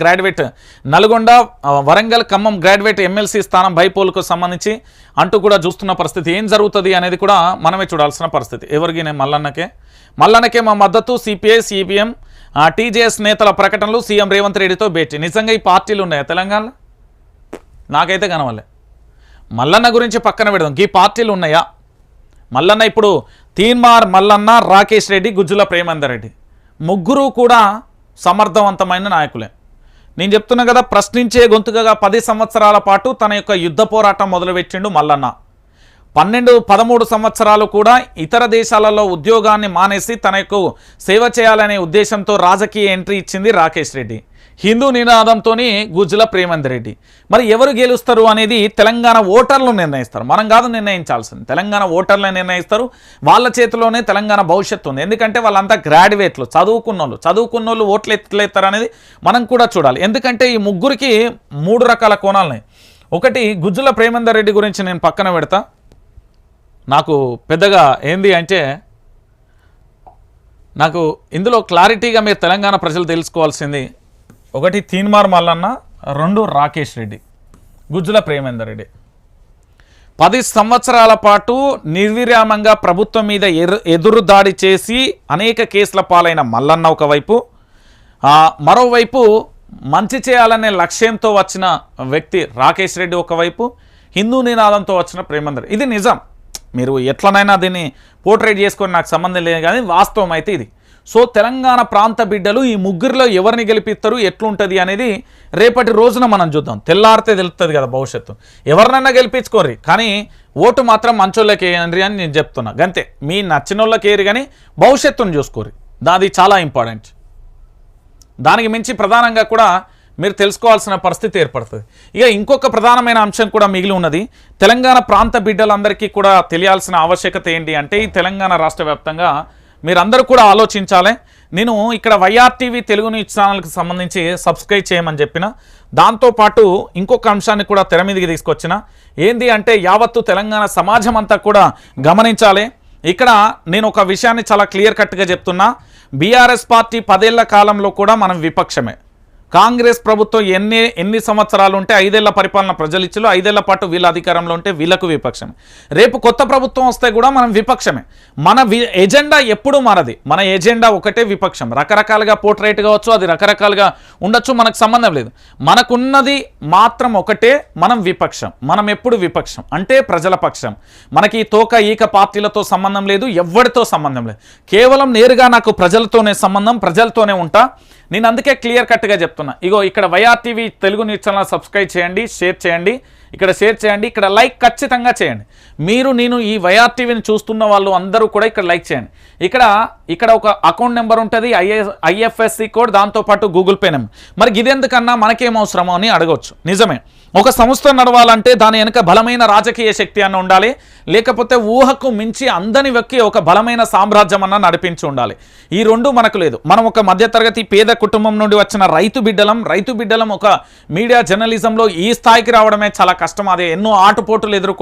Graduate. Nalgonda Warangal Khammam graduate MLC స్థానం బైపోల్కు సంబంధించి అంటూ కూడా చూస్తున్న పరిస్థితి. ఏం జరుగుతుంది అనేది కూడా మనమే చూడాల్సిన పరిస్థితి. ఎవరికి నేను మల్లన్నకే. మల్లన్నకే మా మద్దతు సిపిఐ సిపిఎం టీజేఎస్ నేతల ప్రకటనలు సీఎం రేవంత్ రెడ్డితో భేటీ. నిజంగా ఈ పార్టీలు ఉన్నాయా తెలంగాణలో? నాకైతే కనవలే మల్లన్న గురించి పక్కన పెడదాం. ఈ పార్టీలు ఉన్నాయా? మల్లన్న ఇప్పుడు తీన్మార్ మల్లన్న రాకేష్ రెడ్డి గుజ్జుల ప్రేమేందర్ రెడ్డి. ముగ్గురు కూడా సమర్థవంతమైన నాయకులే. నేను చెప్తున్నా కదా ప్రశ్నించే గొంతుకగా పది సంవత్సరాల పాటు తన యొక్క యుద్ధ పోరాటం మొదలుపెట్టిండు మల్లన్న. పన్నెండు పదమూడు సంవత్సరాలు కూడా ఇతర దేశాలలో ఉద్యోగాన్ని మానేసి తన యొక్క సేవ చేయాలనే ఉద్దేశంతో రాజకీయ ఎంట్రీ ఇచ్చింది రాకేష్ రెడ్డి. హిందూ నినాదంతో గుజ్జుల ప్రేమంద్ రెడ్డి. మరి ఎవరు గెలుస్తారు అనేది తెలంగాణ ఓటర్లు నిర్ణయిస్తారు. మనం కాదు నిర్ణయించాల్సింది. తెలంగాణ ఓటర్లే నిర్ణయిస్తారు. వాళ్ళ చేతిలోనే తెలంగాణ భవిష్యత్తు ఉంది. ఎందుకంటే వాళ్ళంతా గ్రాడ్యుయేట్లు చదువుకున్నోళ్ళు. చదువుకున్నోళ్ళు ఓట్లు ఎట్లేస్తారు అనేది మనం కూడా చూడాలి. ఎందుకంటే ఈ ముగ్గురికి మూడు రకాల కోణాలున్నాయి ఒకటి గుజ్జుల ప్రేమందర్ రెడ్డి గురించి నేను పక్కన పెడతా. నాకు పెద్దగా ఏంది అంటే నాకు ఇందులో క్లారిటీగా మీరు తెలంగాణ ప్రజలు తెలుసుకోవాల్సింది ఒకటి తీన్మార్ మల్లన్న రెండు రాకేష్ రెడ్డి. గుజ్జుల ప్రేమేందర్ రెడ్డి. పది సంవత్సరాల పాటు నిర్విరామంగా ప్రభుత్వం మీద ఎరు ఎదురు దాడి చేసి అనేక కేసుల పాలైన మల్లన్న ఒకవైపు. మరోవైపు మంచి చేయాలనే లక్ష్యంతో వచ్చిన వ్యక్తి రాకేష్ రెడ్డి ఒకవైపు హిందూ నినాదంతో వచ్చిన ప్రేమందర్. ఇది నిజం. మీరు ఎట్లనైనా దీన్ని పోర్ట్రేట్ చేసుకొని నాకు సంబంధం లేదు కానీ వాస్తవం అయితే ఇది. సో తెలంగాణ ప్రాంత బిడ్డలు ఈ ముగ్గురిలో ఎవరిని గెలిపిస్తారు ఎట్లుంటుంది అనేది రేపటి రోజున మనం చూద్దాం. తెల్లారితే తెలుస్తుంది కదా భవిష్యత్తు. ఎవరినైనా గెలిపించుకోర్రి కానీ ఓటు మాత్రం మంచోళ్ళకి వేయండి అని నేను చెప్తున్నా. గంతే మీ నచ్చిన వాళ్ళకి ఏరి కానీ భవిష్యత్తును చూసుకోరి దాది చాలా ఇంపార్టెంట్. దానికి మించి ప్రధానంగా కూడా మీరు తెలుసుకోవాల్సిన పరిస్థితి ఏర్పడుతుంది. ఇక ఇంకొక ప్రధానమైన అంశం కూడా మిగిలి ఉన్నది. తెలంగాణ ప్రాంత బిడ్డలందరికీ కూడా తెలియాల్సిన ఆవశ్యకత ఏంటి అంటే ఈ తెలంగాణ రాష్ట్ర వ్యాప్తంగా మీరందరూ కూడా ఆలోచించాలి. నేను ఇక్కడ వైఆర్టీవీ తెలుగు న్యూస్ ఛానల్కి సంబంధించి సబ్స్క్రైబ్ చేయమని చెప్పిన. దాంతోపాటు ఇంకొక అంశాన్ని కూడా తెర మీదకి తీసుకొచ్చిన. ఏంది అంటే యావత్తు తెలంగాణ సమాజం అంతా కూడా గమనించాలి. ఇక్కడ నేను ఒక విషయాన్ని చాలా క్లియర్ కట్గా చెప్తున్నా. బీఆర్ఎస్ పార్టీ పదేళ్ళ కాలంలో కూడా మనం విపక్షమే. కాంగ్రెస్ ప్రభుత్వం ఎన్ని ఎన్ని సంవత్సరాలు ఉంటే ఐదేళ్ళ పరిపాలన ప్రజలు ఇచ్చిలో ఐదేళ్ళ పాటు వీళ్ళ అధికారంలో ఉంటే వీళ్ళకు విపక్షమే. రేపు కొత్త ప్రభుత్వం వస్తే కూడా మనం విపక్షమే. మన ఎజెండా ఎప్పుడు మనది మన ఎజెండా ఒకటే విపక్షం. రకరకాలుగా పోర్ట్రేట్ కావచ్చు అది రకరకాలుగా ఉండొచ్చు మనకు సంబంధం లేదు. మనకున్నది మాత్రం ఒకటే మనం విపక్షం. మనం ఎప్పుడు విపక్షం? అంటే ప్రజల పక్షం. మనకి తోక ఈక పార్టీలతో సంబంధం లేదు ఎవరితో సంబంధం లేదు. కేవలం నేరుగా నాకు ప్రజలతోనే సంబంధం ప్రజలతోనే ఉంటా. నేను అందుకే క్లియర్ కట్గా చెప్తాను చెప్తున్నా ఇగో ఇక్కడ YRTV Telugu news channel subscribe చేయండి షేర్ చేయండి. ఇక్కడ షేర్ చేయండి ఇక్కడ లైక్ ఖచ్చితంగా చేయండి. మీరు నేను ఈ వైఆర్టీవీని చూస్తున్న వాళ్ళు అందరూ కూడా ఇక్కడ లైక్ చేయండి. ఇక్కడ ఇక్కడ ఒక అకౌంట్ నెంబర్ ఉంటుంది ఐఏ ఐఎఫ్ఎస్సి కోడ్ దాంతోపాటు గూగుల్ పే నెంబర్. మరి ఇదెందుకన్నా మనకేం అవసరమో అని అడగవచ్చు నిజమే. ఒక సంస్థ నడవాలంటే దాని వెనుక బలమైన రాజకీయ శక్తి అన్న ఉండాలి. లేకపోతే ఊహకు మించి అందని వ్యక్తి ఒక బలమైన సామ్రాజ్యం అన్న నడిపించి ఉండాలి. ఈ రెండు మనకు లేదు. మనం ఒక మధ్యతరగతి పేద కుటుంబం నుండి వచ్చిన రైతు బిడ్డలం రైతు బిడ్డలం ఒక మీడియా జర్నలిజంలో ఈ స్థాయికి రావడమే చాలా కష్టం. అదే ఎన్నో ఆటుపోటులు ఎదుర్కొని